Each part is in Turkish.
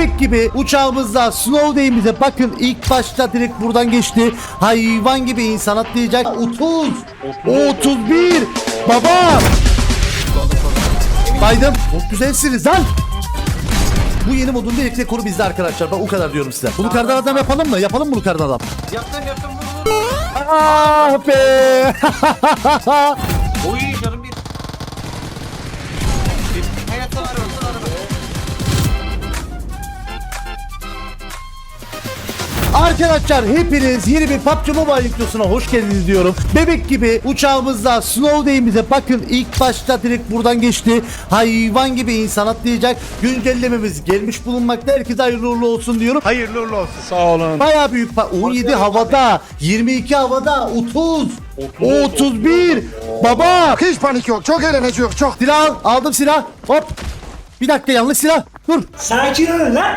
Bebek gibi uçağımızda Snow Day'imize bakın ilk başta direkt buradan geçti. Hayvan gibi insan atlayacak. 30. 31. Baba. Baydım. Çok güzelsiniz lan. Bu yeni modun birlikte konu bizde arkadaşlar. Ben o kadar diyorum size. Bunu kardan adam yapalım mı? Yapalım mı bunu kardan adam? Yaptım yaptım. Ah be. Arkadaşlar hepiniz yeni bir PUBG Mobile videosuna hoş geldiniz diyorum. Bebek gibi uçağımızda Snow Day'imize bakın ilk başta direkt buradan geçti. Hayvan gibi insan atlayacak. Güncellememiz gelmiş bulunmakta. Herkese hayırlı uğurlu olsun diyorum. Hayırlı uğurlu olsun. Sağ olun. Baya büyük pa- 17 havada, 22 havada, 30, 31. Baba Hiç panik yok. Çok eğleneceğiz. Çok. silah al. aldım silah. Hop. Bir dakika yanlış silah. Dur. Sakin olun lan.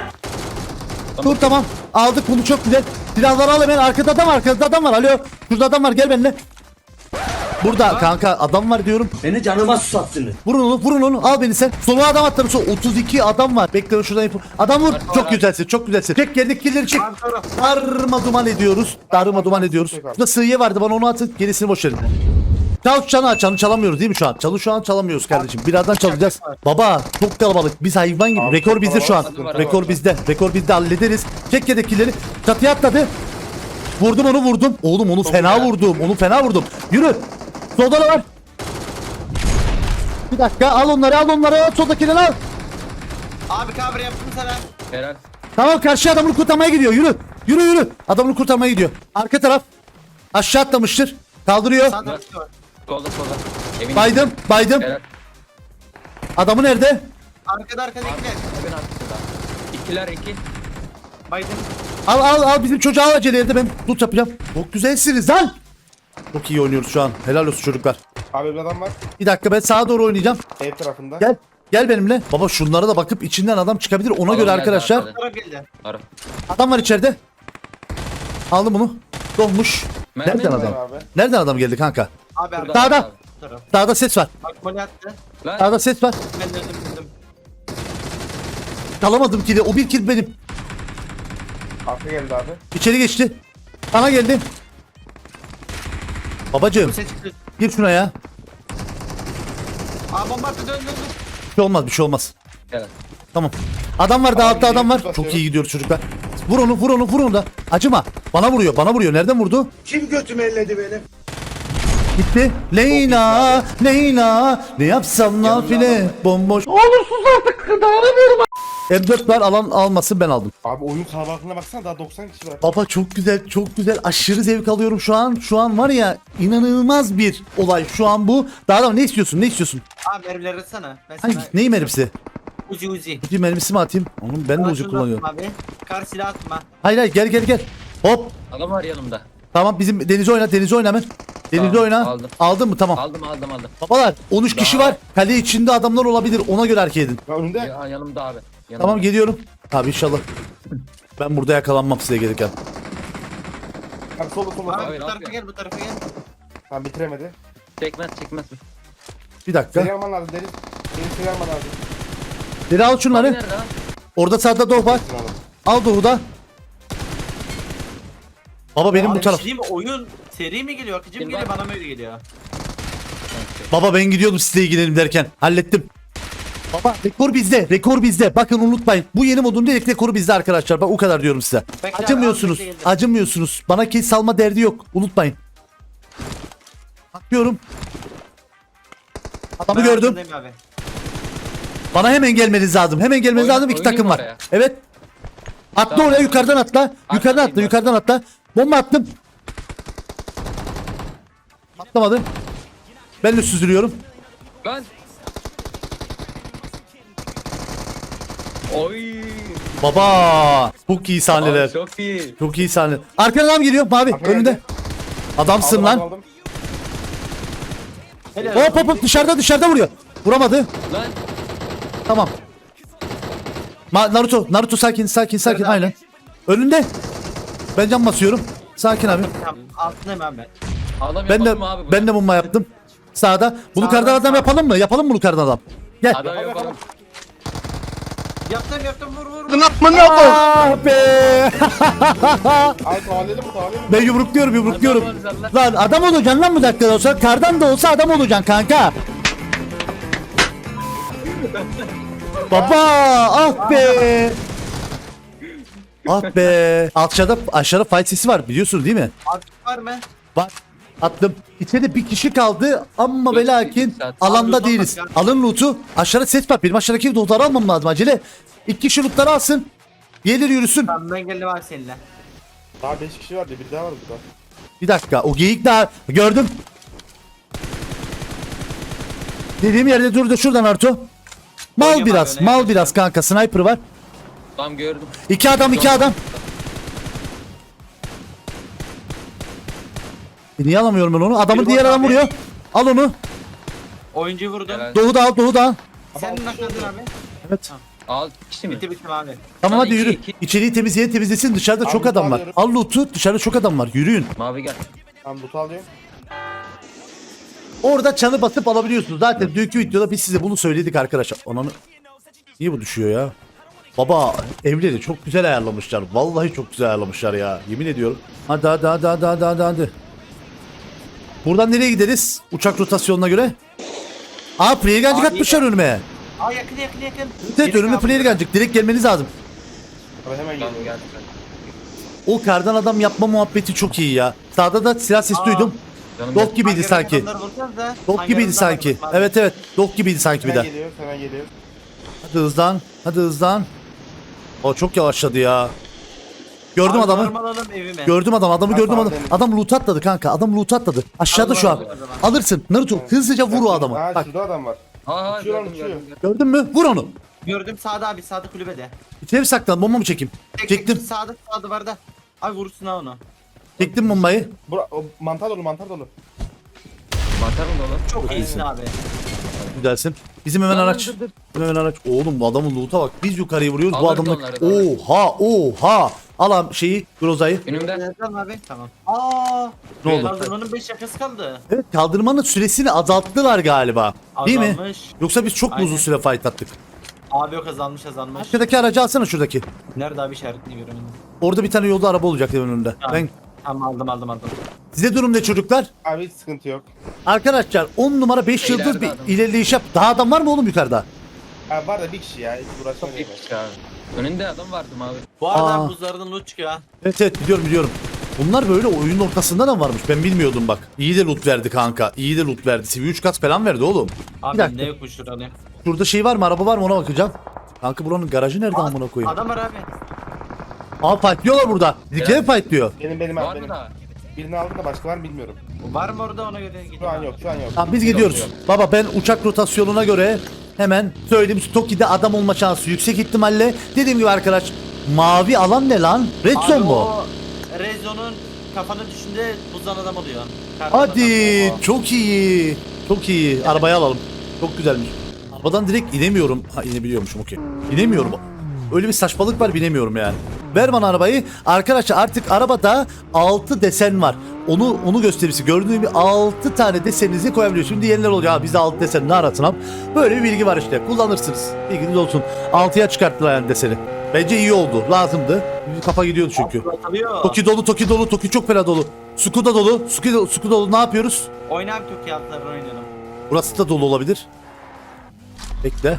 Dur tamam. Aldık bunu çok güzel. Silahları al hemen. Arkada adam var. Arkada adam var. Alo. Şurada adam var. Gel benimle. Burada kanka adam var diyorum. Beni canıma susattınız. Vurun onu, vurun onu. Al beni sen. Solu adam atlamış. o 32 adam var. Bekle şuradan yapın. Adam vur. Çok güzelsin, çok güzelsin. Çek geldik killeri çek. Darma duman ediyoruz. Darma duman ediyoruz. Burada sığıya vardı bana onu atın. Gerisini boş verin. Çal çanı aç. Çanı çalamıyoruz değil mi şu an? Çalı şu an çalamıyoruz kardeşim. Birazdan çalacağız. Baba çok kalabalık. Biz hayvan gibi. Rekor bizde şu an. Rekor bizde. Rekor bizde hallederiz. Çek yedeklileri. Çatıya atladı. Vurdum onu vurdum. Oğlum onu fena vurdum. Onu fena vurdum. Yürü. Solda da var. Bir dakika al onları al onları soldakileri al. Abi kabri yaptım sana. Helal. Tamam karşı adamını kurtarmaya gidiyor yürü. Yürü yürü. Adamını kurtarmaya gidiyor. Arka taraf. Aşağı atlamıştır. Kaldırıyor. Var. Solda solda. Evin Baydım baydım. Helal. Adamı nerede? Arkada arkada Abi, ikile. evin arkasında. İkiler iki. Baydım. Al al al bizim çocuğa al acele edin ben loot yapacağım. Çok güzelsiniz lan. Çok iyi oynuyoruz şu an. Helal olsun çocuklar. Abi bir adam var. Bir dakika ben sağa doğru oynayacağım. Ev tarafında. Gel. Gel benimle. Baba şunlara da bakıp içinden adam çıkabilir. Ona Adam göre geldi arkadaşlar. Taraf geldi. Ara. Adam var içeride. Aldım bunu. Mermi Nereden mi adam? abi? Nereden adam geldi kanka? Abi arkada Dağda. abi. taraf. Dağda ses var. Bak gol attı. Lan. Dağda ses var. Ben öldüm öldüm. Çalamadım kili. O bir kill benim. Arka geldi abi. İçeri geçti. Bana geldi. Babacığım ses çıktı. gir şuna ya. Aa bomba attı dön dön dön. Bir şey olmaz bir şey olmaz. Helal. Tamam. Adam var dağıtta adam var. basıyorum. Çok iyi gidiyoruz çocuklar. Vur onu vur onu vur onu da. Acıma. Bana vuruyor bana vuruyor. Nereden vurdu? Kim götümü elledi benim? Gitti. Leyla, Leyla, ne yapsam nafile, bomboş. Olursunuz artık, dayanamıyorum. M4 var, alan almasın ben aldım. Abi oyun kalabalığına baksana daha 90 kişi var. Baba çok güzel, çok güzel. Aşırı zevk alıyorum şu an. Şu an var ya, inanılmaz bir olay şu an bu. Daha da ne istiyorsun, ne istiyorsun? Abi mermileri atsana. Ben sana Hangi, neyi mermisi? uzi uzi. Bir mermisi mi atayım? Onun ben de şunu kullanıyorum. Abi. Kar silah atma. Hayır hayır gel gel gel. Hop. Adam var yanımda. Tamam bizim Deniz'i oyna, Deniz'i oyna hemen. Deniz'i Tamam, oyna. aldım. Aldın mı? Tamam. Aldım aldım aldım. Babalar 13 kişi Daha- var. Kale içinde adamlar olabilir. Ona göre hareket edin. Ya önünde. Ya, yanımda abi. Yanımda. Tamam geliyorum. Abi inşallah. Ben burada yakalanmam size gelirken. Abi solda solda. Abi Abi, bu ne tarafa gel bu tarafa gel. Tamam bitiremedi. Çekmez çekmez. Bir dakika. Seni alman lazım Deniz. Deniz seni alman lazım. Biri al Abi şunları. nerede lan? Orada sağda Doğu var. Şunu alın. Al Doğu da. Baba benim bu taraf. şey diyeyim mi? Oyun seri mi geliyor? Akıcı mı geliyor? Bana mı öyle geliyor? Baba ben gidiyordum size ilgilenim derken. Hallettim. Baba rekor bizde. Rekor bizde. Bakın unutmayın. Bu yeni modun direkt rekoru bizde arkadaşlar. Bak o kadar diyorum size. Bekle abi, Acımıyorsunuz. abi, Acımıyorsunuz. Bana kill salma derdi yok. Unutmayın. Bakıyorum. Adamı Ben gördüm. arkandayım Abi. Bana hemen gelmeniz lazım. Hemen gelmeniz Oyna- lazım. İki oynayayım takım var. oraya. Evet. Atla Tamam. oraya yukarıdan atla. Yukarıdan atla. ben. Yukarıdan atla. Bomba attım. Atlamadı. Ben de süzülüyorum. Lan. Oy. Baba. Çok iyi sahneler. Abi, çok iyi. Çok iyi sahne. Arkadan adam geliyor mavi Arkaya önünde. geldi. Adamsın Aldım, lan. aldım, Hop hop hop dışarıda dışarıda vuruyor. Vuramadı. Lan. Tamam. Ma Naruto Naruto sakin sakin sakin aynen. Önünde. Ben cam basıyorum. Sakin abi. Tamam, altındayım abi ben. Adam Ben de yapalım abi bunu? ben de mumma yaptım. Sağda. Bunu Sağda, kardan adam sağda. yapalım mı? Yapalım mı bunu kardan adam? Gel. Adam yapalım. Yaptım yaptım vur vur. vur. Ah be. Mi tavaleli mi? Ben yumrukluyorum yumrukluyorum. Allah Allah. Lan adam olacaksın lan bu dakikada olsa. Kardan da olsa adam olacaksın kanka. Baba ah be. Ah be. Aşağıda aşağıda fight sesi var biliyorsun değil mi? Artık var mı? Bak attım. İçeride bir kişi kaldı ama ve lakin alanda değiliz. Alın loot'u. Aşağıda set var. Benim aşağıdaki loot'ları almam lazım acele. İki kişi loot'ları alsın. Diğerleri yürüsün. Tamam ben geldim abi seninle. Daha 5 kişi vardı bir daha var burada. Bir dakika o geyik daha gördüm. Dediğim yerde durdu şuradan Arto. Mal Oynama biraz, mal biraz kanka. Sniper var. Tamam gördüm. İki adam, iki adam. E niye alamıyorum ben onu? Adamı Bir diğer adam vuruyor. Al onu. Oyuncuyu vurdum. Helal. Doğu da al, doğu da al. Sen ne nakladın abi? Evet. Al kişi mi? Bitti bitti abi. Tamam Hadi hadi iki, yürü. iki. İçeriği temizleyen temizlesin. Dışarıda çok adam var. alıyorum. Al loot'u. Dışarıda çok adam var. Yürüyün. Mavi gel. Tamam loot alıyorum. Orada çanı basıp alabiliyorsunuz. Zaten dünkü videoda biz size bunu söyledik arkadaşlar. Ananı... Niye bu düşüyor ya? Baba evleri çok güzel ayarlamışlar. Vallahi çok güzel ayarlamışlar ya. Yemin ediyorum. Hadi hadi hadi hadi hadi hadi. hadi. Buradan nereye gideriz? Uçak rotasyonuna göre. Aa player gancık Abi, atmışlar önüme. Aa yakın yakın yakın. Evet önüme kaldı. player gancık. Direkt gelmeniz lazım. Abi hemen Tamam geliyorum. gel. O kardan adam yapma muhabbeti çok iyi ya. Sağda da silah sesi Aa. duydum. Canım Dok gibiydi sanki. adamları vuracağız da, Dok gibiydi adamları sanki. Evet evet. Dok gibiydi sanki bir Hemen de. hemen geliyor. Hadi hızlan. Hadi hızlan. O çok yavaşladı ya. Gördüm Abi adamı. evime. Gördüm adam. Adamı gördüm adam. Adam loot atladı kanka. Adam loot atladı. Aşağıda şu an. Alırsın. Naruto hızlıca vur o adamı. Ha Bak şurada adam var. Ha ha Uçuyor lan, gördüm uçuyor. gördüm. gördüm. gördün mü? Vur onu. Gördüm sağda abi sağda kulübede. İçeri saklan? Bomba mı çekeyim? Tek Çektim. tek Sağda sağda duvarda. Abi vursun ha onu. Çektim bombayı. Bura, o, mantar dolu mantar dolu. Mantar mı dolu? Çok iyisin abi. Güzelsin. Bizim hemen Lan, araç. dur, dur. Bizim hemen araç. Oğlum bu adamın loot'a bak. Biz yukarıyı vuruyoruz. Bu Alırız adamlar. onları da. Oha oha. Al şeyi. Groza'yı. Önümde. Nereden abi? Tamam. Aa. Ne oldu? Kaldırmanın 5 dakikası kaldı. Evet kaldırmanın süresini azalttılar galiba. Değil mi? Azalmış. Yoksa biz çok mu uzun süre fight attık? Abi yok azalmış azalmış. Şuradaki aracı alsana şuradaki. Nerede abi işaretini görüyorum. Orada bir tane yolda araba olacak evin önünde. Tamam. Ben Tamam aldım aldım aldım. size durum ne çocuklar? Abi hiç sıkıntı yok. Arkadaşlar 10 numara 5 İleride yıldız bir adam. ilerleyiş yap. Daha adam var mı oğlum yukarıda? Abi var da bir kişi ya. Hiç. Bir kişi abi. Önünde adam vardı mavi. Bu arada Aa. buzlardan loot çıkıyor ha. Evet evet biliyorum biliyorum. Bunlar böyle oyunun ortasında da varmış. Ben bilmiyordum bak. İyi de loot verdi kanka. İyi de loot verdi. CV 3 kat falan verdi oğlum. Abi Bir dakika. ne yokmuş şurada. Şurada şey var mı? Araba var mı? Ona bakacağım. Kanka buranın garajı nerede amına koyayım? Adam var abi. Aa fightlıyorlar burada. Dikey fightlıyor. Benim benim abi Var benim. mı daha? Birini aldım da başka var mı bilmiyorum. Var mı orada ona göre Şu gidiyor. an yok şu an yok. Tamam biz gidiyoruz. yok. Baba ben uçak rotasyonuna göre hemen söyleyeyim Toki'de adam olma şansı yüksek ihtimalle. Dediğim gibi arkadaş mavi alan ne lan? Red Abi zone mu? o Red Zone'un kafanı düşünde buzdan adam oluyor. Kardan Hadi adam. çok iyi. Çok iyi. Arabayı alalım. Çok güzelmiş. Arabadan direkt inemiyorum. Ha inebiliyormuşum okey. İnemiyorum. Öyle bir saçmalık var binemiyorum yani. Ver bana arabayı. Arkadaşlar artık arabada 6 desen var. Onu onu gösterisi. Gördüğünüz gibi 6 tane deseninizi koyabiliyorsunuz. Şimdi yeniler oluyor. Ha bizde 6 desen ne arasın abi. Böyle bir bilgi var işte. Kullanırsınız. Bilginiz olsun. 6'ya çıkarttılar yani deseni. Bence iyi oldu. Lazımdı. Kafa gidiyordu çünkü. Toki dolu, Toki dolu, Toki çok fena dolu. Suku da dolu, Suku, Suku dolu. Ne yapıyoruz? Oyna abi Türkiye altlarını oynayalım. Burası da dolu olabilir. Bekle.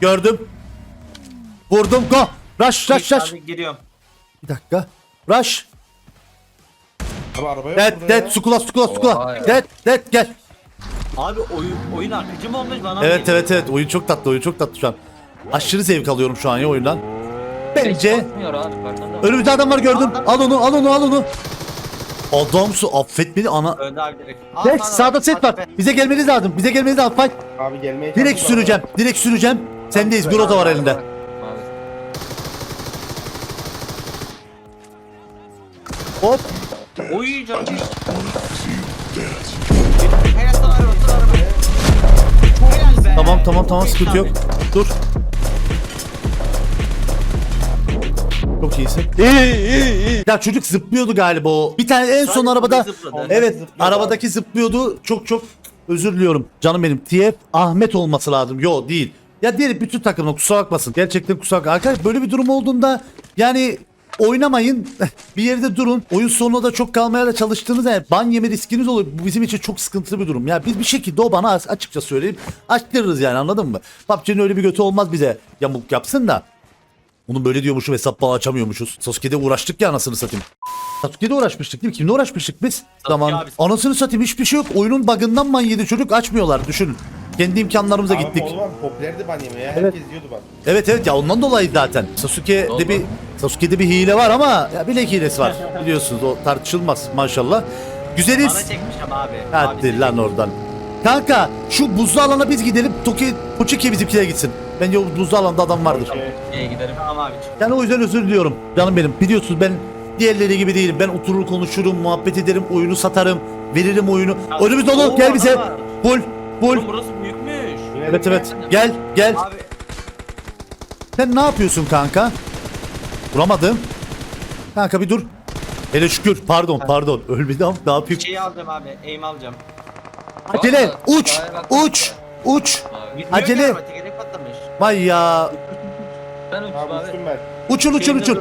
Gördüm. Vurdum. Go. Rush, rush, rush. Abi giriyorum. Bir dakika. Rush. Abi araba yok Dead, burada dead. ya. Sukula, sukula, sukula. Ya. Dead, dead. Gel. Abi oyun oyun akıcı mı olmuş bana mı Evet, geliyor? evet, evet. Oyun çok tatlı, oyun çok tatlı şu an. Aşırı zevk alıyorum şu an ya oyundan. Bence Basmıyor abi farkında önümüzde adam var gördüm. Al onu, al onu, al onu. Adamsı affet beni ana. Öldü abi direkt. Set, sağda, sağda set var. tepe. Bize gelmeniz lazım. Bize gelmeniz lazım. Fight. Abi gelmeye Direkt çalışıyorum. süreceğim. Direkt süreceğim. Sendeyiz. Groza var elinde. Mavi. Hop. Oy canım. Helal sana araba sana araba. Helal be. Tamam tamam tamam sıkıntı yok. Dur. Çok iyisin. İyi iyi iyi. Ya çocuk zıplıyordu galiba o. Bir tane en son Sadece arabada. zıpladı. Evet Zıplıyordu. arabadaki zıplıyordu. Çok çok özür diliyorum. Canım benim. TF Ahmet olması lazım. Yo değil. Ya diyelim bütün takımla kusura bakmasın. Gerçekten kusura bakmasın. Arkadaşlar böyle bir durum olduğunda yani oynamayın. bir yerde durun. Oyun sonuna da çok kalmaya da çalıştığınızda yani ban yeme riskiniz olur. Bu bizim için çok sıkıntılı bir durum. Ya biz bir şekilde o bana açıkça söyleyeyim. Açtırırız yani anladın mı? PUBG'nin öyle bir götü olmaz bize yamuk yapsın da. Bunu böyle diyormuşum hesap bağı açamıyormuşuz. Sasuke'de uğraştık ya anasını satayım. Sasuke'de uğraşmıştık değil mi? Kimle uğraşmıştık biz? Zaman. abi. Anasını satayım hiçbir şey yok. Oyunun bug'ından man yedi çocuk açmıyorlar düşünün. Kendi imkanlarımıza Abi gittik. Olmaz popülerdi ban ya. Evet. Herkes yiyordu ban. Evet evet ya ondan dolayı zaten. Sasuke'de bir Sasuke'de bir hile var ama ya bilek hilesi var. Biliyorsunuz o tartışılmaz maşallah. Güzeliz. Bana çekmiş ama abi. Hadi lan oradan. Kanka şu buzlu alana biz gidelim. Toki Poçiki bizimkilere gitsin. Bence o buzlu alanda adam vardır. Şeye giderim. Tamam abi. Yani o yüzden özür diliyorum. Canım benim. Biliyorsunuz ben diğerleri gibi değilim. Ben oturur konuşurum, muhabbet ederim, oyunu satarım, veririm oyunu. Ya, Önümüz dolu. oo, Gel bize. adam var. Bul. Oğlum burası büyükmüş. Evet evet. Gel, gel. Abi Sen ne yapıyorsun kanka? Vuramadım. Kanka bir dur. Hele şükür. Pardon, pardon. Ölmedi ama ne yapayım? şeyi alacağım abi. Aim alacağım. Acele. Uç. Uç. Uç. Acele. Vay ya. Ben uçtum Abi uçtum ben. Uçun uçun uçun.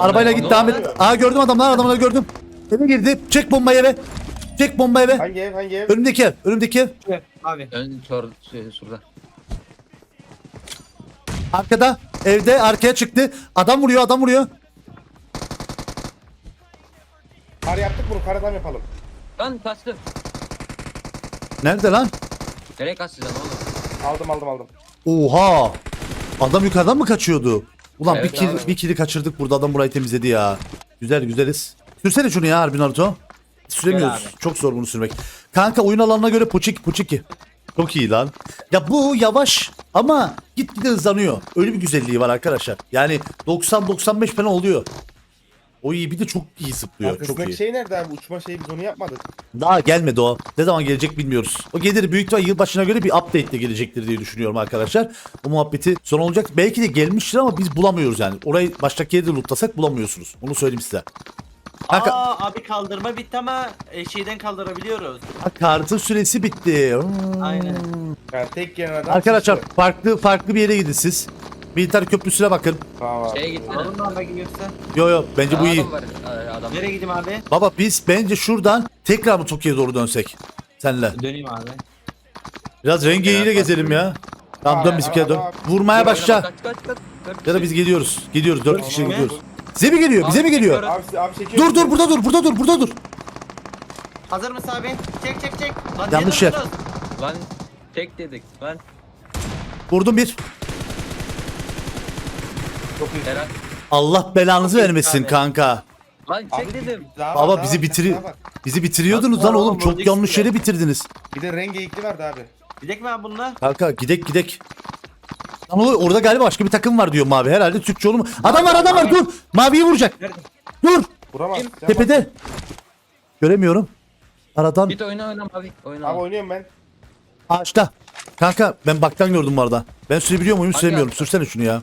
Arabayla oldu? Ahmet. Aa gördüm adamlar adamları gördüm. Eve girdi. Çek bombayı eve. Çek bombayı eve. Hangi ev hangi ev? Önümdeki ev. Önümdeki ev. Abi. Ön sor şey, şurada. Arkada. Evde arkaya çıktı. Adam vuruyor adam vuruyor. Kar yaptık bunu karadan yapalım. Lan kaçtı. Nerede lan? Nereye kaçacaksın oğlum? Aldım aldım aldım. Oha. Adam yukarıdan mı kaçıyordu? Ulan Evet bir kill, abi. bir kill'i kaçırdık burada adam burayı temizledi ya. Güzel güzeliz. Sürsene şunu ya harbi Naruto. Süremiyoruz. Gel abi. Çok zor bunu sürmek. Kanka oyun alanına göre puçik puçiki. Çok iyi lan. Ya bu yavaş ama gitgide hızlanıyor. Öyle bir güzelliği var arkadaşlar. Yani 90-95 falan oluyor. O iyi bir de çok iyi zıplıyor. Çok Arkasındaki iyi. şey nerede abi? Uçma şeyi biz onu yapmadık. Daha gelmedi o. Ne zaman gelecek bilmiyoruz. O gelir büyük ihtimal yılbaşına göre bir update de gelecektir diye düşünüyorum arkadaşlar. Bu muhabbeti son olacak. Belki de gelmiştir ama biz bulamıyoruz yani. Orayı baştaki yerde lootlasak bulamıyorsunuz. Onu söyleyeyim size. Kanka Aa abi kaldırma bitti ama e, şeyden kaldırabiliyoruz. ha, kartın süresi bitti. Hmm. Aynen. Yani tek gelen adam. Arkadaşlar sıçtı. farklı farklı bir yere gidin siz. Militer köprüsüne bakın. Tamam abi. Şeye gitsene. Alın lan bagi yoksa. Yo yo bence bu iyi. Adam var. Aa, Adam. Nereye gideyim abi? Baba biz bence şuradan tekrar mı Tokyo'ya doğru dönsek? Senle. Döneyim abi. Biraz rengeyiyle gezelim ya. Tamam dön Aa, bizimkine dön. Vurmaya başla. Kaç kaç kaç. kaç. Ya da biz gidiyoruz. Gidiyoruz. Dört kişi gidiyoruz. Bize mi geliyor? Bize mi geliyor? Abi, abi çekiyor. Dur dur burada dur burada dur burada dur. Hazır mısın abi? Çek çek çek. Lan Yanlış yer. durduruyoruz? Lan tek dedik. Lan Vurdum bir. Çok iyi. Eren. Allah belanızı vermesin abi. kanka. Lan Abi, çek dedim. daha var, Baba daha bizi var, bitiri daha var. bizi bitiriyordunuz lan Oğlum, oğlum. Çok yanlış ya. yere bitirdiniz. Bir de rengi ikli vardı abi. Gidek mi abi bununla? Kanka gidek gidek. Lan o- orada galiba başka bir takım var diyor mavi. Herhalde Türkçe olur mu? Adam var adam var dur. Maviyi vuracak. Nerede? Dur. Vuramaz. Kim? Sen Tepede. Göremiyorum. Aradan Git oyna oyna abi. Oyna. Abi oynuyorum ben. ağaçta. Kanka ben baktan gördüm bu arada. Ben sürebiliyor muyum? Hangi Süremiyorum. ağaçta? Sürsene şunu ya.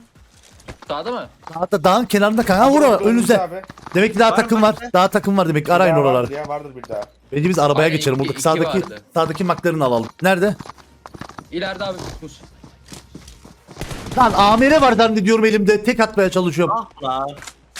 Sağda mı? Dağda, dağın kenarında kanka. Ha vur orada, önünüzde. Abi. Demek ki daha Var mı takım var. başka? Daha takım var demek. Arayın Daha oraları. Vardır ya vardır bir daha. Bence biz arabaya Aynen, geçelim. iki- Buradaki iki sağdaki vardı. sağdaki maklarını alalım. Nerede? İleride abi tutmuş. Lan amire var zannediyorum elimde. Tek atmaya çalışıyorum. Ah lan.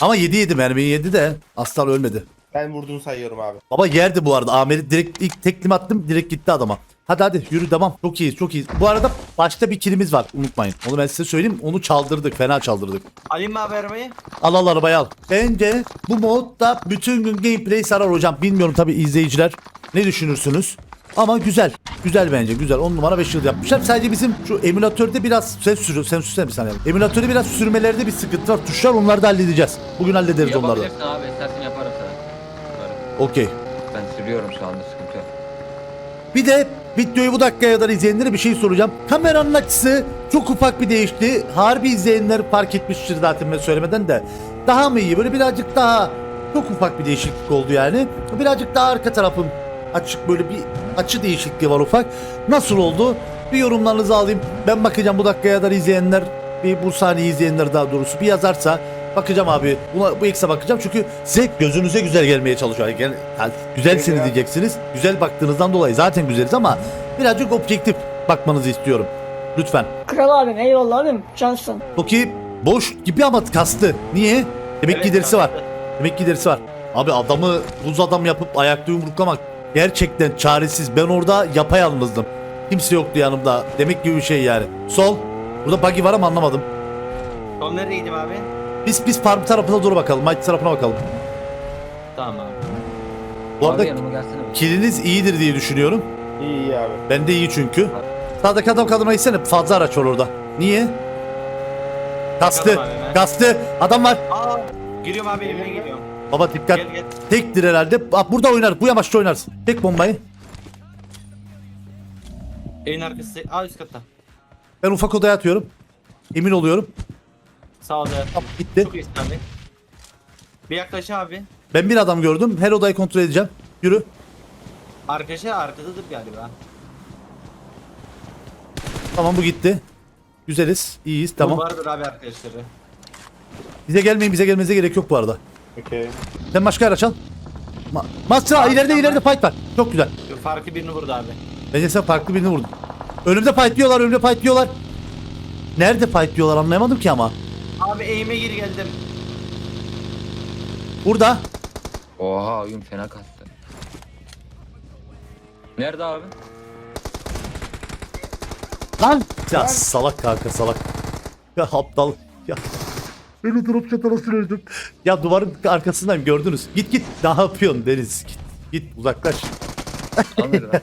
Ama 7 yedi mermiyi yedi de aslan ölmedi. Ben vurduğunu sayıyorum abi. Baba yerdi bu arada. Amiri direkt ilk teklim attım direkt gitti adama. Hadi hadi yürü devam. Çok iyiyiz çok iyiyiz. Bu arada başta bir kilimiz var unutmayın. Onu ben size söyleyeyim. Onu çaldırdık. Fena çaldırdık. Alayım mı abi arabayı? Al al arabayı al. Bence bu modda bütün gün gameplay sarar hocam. Bilmiyorum tabi izleyiciler ne düşünürsünüz. Ama güzel. Güzel bence güzel. 10 numara 5 yıl yapmışlar. Sadece bizim şu emülatörde biraz sen sür sen sürsene bir saniye. Emülatörde biraz sürmelerde bir sıkıntı var. Tuşlar onları da halledeceğiz. Bugün hallederiz onları. Yapabilirsin abi. İstersen yaparım sana. Yaparım. Okey. Ben sürüyorum şu anda sıkıntı yok. Bir de videoyu bu dakikaya kadar izleyenlere bir şey soracağım. Kameranın açısı çok ufak bir değişti. Harbi izleyenler fark etmiştir zaten ben söylemeden de. Daha mı iyi? Böyle birazcık daha çok ufak bir değişiklik oldu yani. Birazcık daha arka tarafım açık böyle bir açı değişikliği var ufak. Nasıl oldu? Bir yorumlarınızı alayım. Ben bakacağım bu dakikaya kadar izleyenler bir bu sahneyi izleyenler daha doğrusu bir yazarsa bakacağım abi. Buna bu ekse bakacağım çünkü size gözünüze güzel gelmeye çalışıyor. Yani, yani güzelsiniz diyeceksiniz. Güzel baktığınızdan dolayı zaten güzeliz ama birazcık objektif bakmanızı istiyorum. Lütfen. Kral abim eyvallah abim cansın. Toki boş gibi ama kastı. Niye? Demek ki Evet, ilerisi var. kastı. Demek ki ilerisi var. Abi adamı buz adam yapıp ayakta yumruklamak gerçekten çaresiz. Ben orada yapayalnızdım. Kimse yoktu yanımda. Demek gibi bir şey yani. Sol. Burada buggy var ama anlamadım. Sol neredeydim abi? Biz biz farm tarafına doğru bakalım. Mighty tarafına bakalım. Tamam abi. Bu Abi arada yanıma gelsene. bir. kiliniz iyidir diye düşünüyorum. İyi iyi abi. Ben de iyi çünkü. Sağdaki adam kadına gitsene. Fazla araç var orada. Niye? Kastı. Bakalım abi ben. Kastı. Adam var. Aa, giriyorum abi evine giriyorum. Baba dikkat. Gel gel. Tektir herhalde. Bak burada oynar. Bu yamaçta oynarsın. Tek bombayı. Evin arkası. Aa üst katta. Ben ufak odaya atıyorum. Emin oluyorum. Sağ ol. Tamam gitti. Çok iyisin abi. Bir yaklaş abi. Ben bir adam gördüm. Her odayı kontrol edeceğim. Yürü. Arkadaşı arkadadır galiba. Tamam bu gitti. Güzeliz. iyiyiz. Tamam. Bu vardır abi arkadaşları. Bize gelmeyin. Bize gelmenize gerek yok bu arada. Okey. Sen başka araç al. Ma Master ileride ileride fight var. Çok güzel. Şu Farkı birini vurdu abi. Bence sen farklı birini vurdun. Önümde fight diyorlar. Önümde fight diyorlar. Nerede fight diyorlar anlayamadım ki ama. Abi eğime gir geldim. Burada. Oha oyun fena kastı. Nerede abi? Lan. Ya salak kanka salak. Ya aptal. Ya. Beni drop çatala sürürdüm. Ya duvarın arkasındayım gördünüz. Git git. Ne yapıyorsun Deniz? Git. Git uzaklaş. Anladım.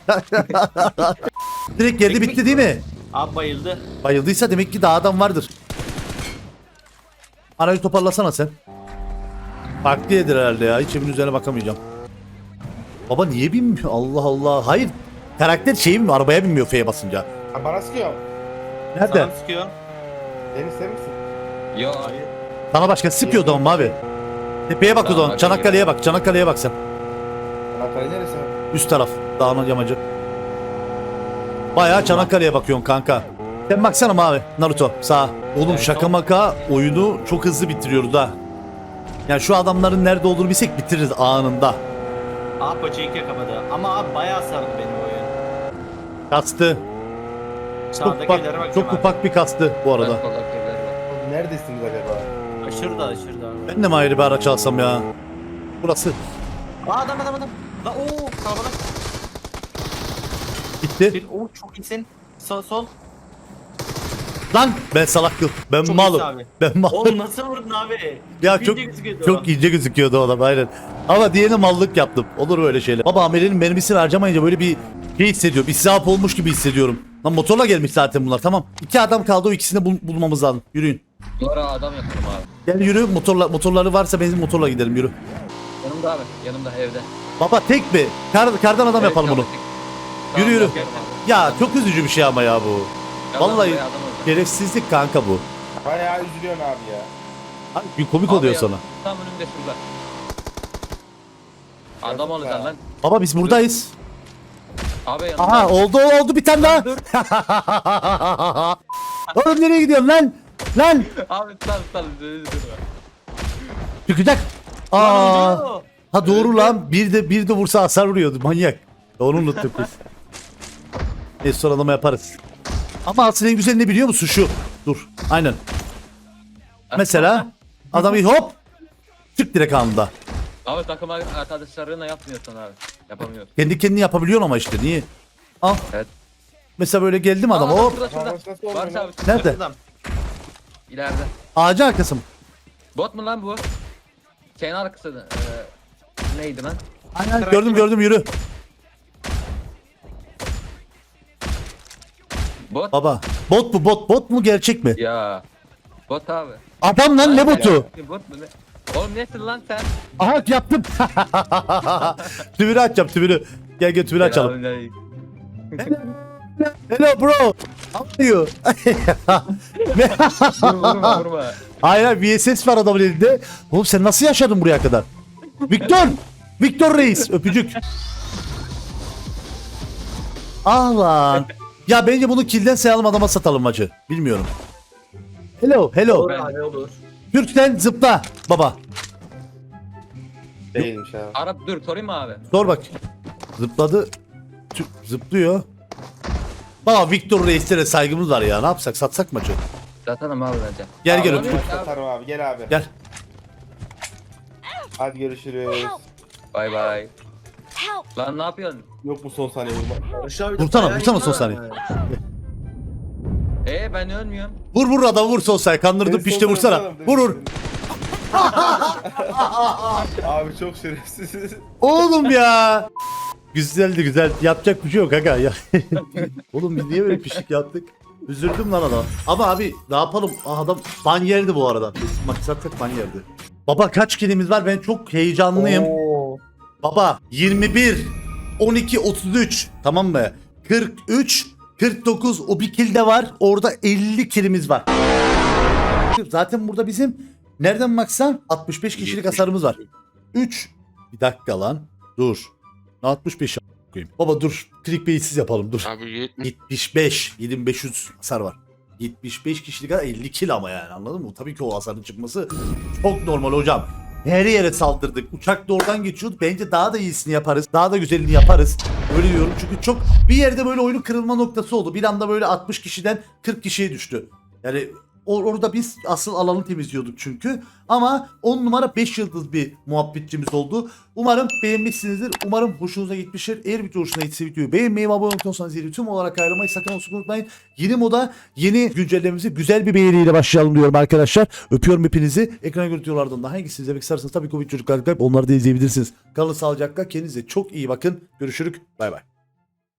Direkt geldi bitti değil mi? Abi bayıldı. Bayıldıysa demek ki daha adam vardır. Arayı toparlasana sen. Farklı yedir herhalde ya. Hiç evin üzerine bakamayacağım. Baba niye binmiyor? Allah Allah. Hayır. Karakter şey mi? Arabaya binmiyor F'ye basınca. Ha, bana sıkıyor. Nerede? Sana sıkıyor. Deniz sen misin? Yo abi. Sana başka sıkıyordu ama abi. Tepeye bak o zaman. Çanakkale'ye bak. Çanakkale'ye bak sen. Anahtarı neresi abi? Üst taraf. Dağın yamacı. Bayağı Çanakkale'ye bakıyorsun kanka. Sen baksana mavi. Naruto sağ. Oğlum şaka maka oyunu çok hızlı bitiriyoruz ha. Yani şu adamların nerede olduğunu bilsek bitiririz anında. Abi paçayı ikiye kapadı. Ama abi bayağı sardı benim oyun. Kastı. Çok Sağdaki ufak, bakacağım çok abi. ufak bir kastı bu arada. Var. Neredesiniz acaba? Aşırıda abi. Ben de mi ayrı bir araç alsam ya? Burası Aa adam adam adam. La ooo kalabalık. bitti. Bir oo çok iyisin. Sol sol. Lan ben salaktım. Ben Çok malım. iyisin abi. Ben malım. Oğlum nasıl vurdun abi? Ya İnce çok gözüküyordu çok o. ince gözüküyordu o adam aynen. Ama diğerine mallık yaptım. Olur öyle şeyler. Baba amelenin mermisini harcamayınca böyle bir şey hissediyorum. İsraf olmuş gibi hissediyorum. Lan motorla gelmiş zaten bunlar tamam. İki adam kaldı o ikisini bul- bulmamız lazım. Yürüyün. Duvara adam yakalım abi. Gel yürü motorla motorları varsa benzin motorla gidelim yürü. Yanımda abi. Yanımda evde. Baba tek mi? Kar, kardan adam Evet, yapalım bunu. Yürü, yürü. Ya çok üzücü bir şey ama ya bu. Vallahi şerefsizlik kanka bu. Bayağı üzülüyorsun abi ya. Abi, Bir komik Abi oluyor ya, sana. Tam önümde şurada. Adam olacaksın lan. Baba biz buradayız. Abi yanımda. Aha oldu oldu bir tane daha. Oğlum nereye gidiyorsun lan? Lan Abi dur. çıkacak. Lan Aa. Ha doğru lan. Bir de bir de vursa hasar vuruyordu manyak. Onu unuttuk biz. Neyse sıralama yaparız. Ama aslında en güzel ne biliyor musun şu? Dur. Aynen. Mesela adam bir hop çık direkt anında. Abi takım arkadaşlarına yapmıyorsun abi. Yapamıyor. Kendi kendini yapabiliyorsun ama işte niye? Al. Evet. Mesela böyle geldi mi adam hop Barış abi. Nerede? Adam. İleride. ağacın arkası mı? Bot mu lan bu? Şeyin arkası. Ee, neydi lan? Aynen gördüm gördüm yürü. Bot. Baba bot mu bot bot mu gerçek mi? Ya. Bot abi. Adam lan ne botu? Bot mu ne? Oğlum nesin lan sen? Aha yaptım. tübürü açacağım tübürü. Gel gel tübürü açalım. Selamünaleyküm. Hello bro. You? Dur vurma vurma. Hayır hayır VSS var adamın elinde. Oğlum sen nasıl yaşadın buraya kadar? Victor! Victor Reis öpücük. Ah lan. Ya bence bunu kilden sayalım adama satalım maçı. Bilmiyorum. Hello, hello. Olur abi olur. Türk'ten zıpla baba. Değilmiş abi. Arap dur sorayım mı abi? Sor bak. Zıpladı. Tü- zıplıyor. Baba Victor Reis'lere saygımız var ya. Ne yapsak? Satsak maçı? Satalım abi bence. Gel gel abi. Satarım abi gel abi. Gel. Hadi görüşürüz. Bay bay. Lan ne yapıyorsun? Yok mu son saniye vurma? Vursana, vursana son saniye. Ee ben ölmüyorum. Vur vur adamı vur Solskjaer. Kandırdı Seni pişte son vursana. Vur vur. abi çok şerefsiz. Oğlum ya. Güzeldi güzel. Yapacak bir şey yok aga. Ya. Oğlum biz niye böyle pişik yaptık? Üzüldüm lan adam. Ama abi ne yapalım? Ah, Adam ban yerdi bu arada. Biz maksattık ban yerdi. Baba kaç kilimiz var? Ben çok heyecanlıyım. Oo. Baba 21 12 33 tamam mı? 43 49 o bir kill de var. Orada 50 kilimiz var. Zaten burada bizim nereden baksan 65 kişilik hasarımız var. 3 bir dakika lan. Dur. Ne 65 koyayım. Baba dur. Clickbait'siz yapalım dur. Abi 70 75 7500 hasar var. 75 kişilik hasar 50 kill ama yani anladın mı? Tabii ki o hasarın çıkması çok normal hocam. Her yere saldırdık. Uçak da oradan geçiyordu. Bence daha da iyisini yaparız. Daha da güzelini yaparız. Öyle diyorum. Çünkü çok bir yerde böyle oyunun kırılma noktası oldu. Bir anda böyle 60 kişiden 40 kişiye düştü. Yani orada biz asıl alanı temizliyorduk çünkü. Ama 10 numara 5 yıldız bir muhabbetçimiz oldu. Umarım beğenmişsinizdir. Umarım hoşunuza gitmiştir. Eğer video hoşuna gitse videoyu beğenmeyi ve abone olursanız tüm olarak ayrılmayı sakın olsun unutmayın. Yeni moda yeni güncellememizi güzel bir beğeniyle başlayalım diyorum arkadaşlar. Öpüyorum hepinizi. Ekran görüntülerden daha hangisini izlemek isterseniz tabii ki çocuklar onları da izleyebilirsiniz. Kalın sağlıcakla kendinize çok iyi bakın. Görüşürük. Bay bay.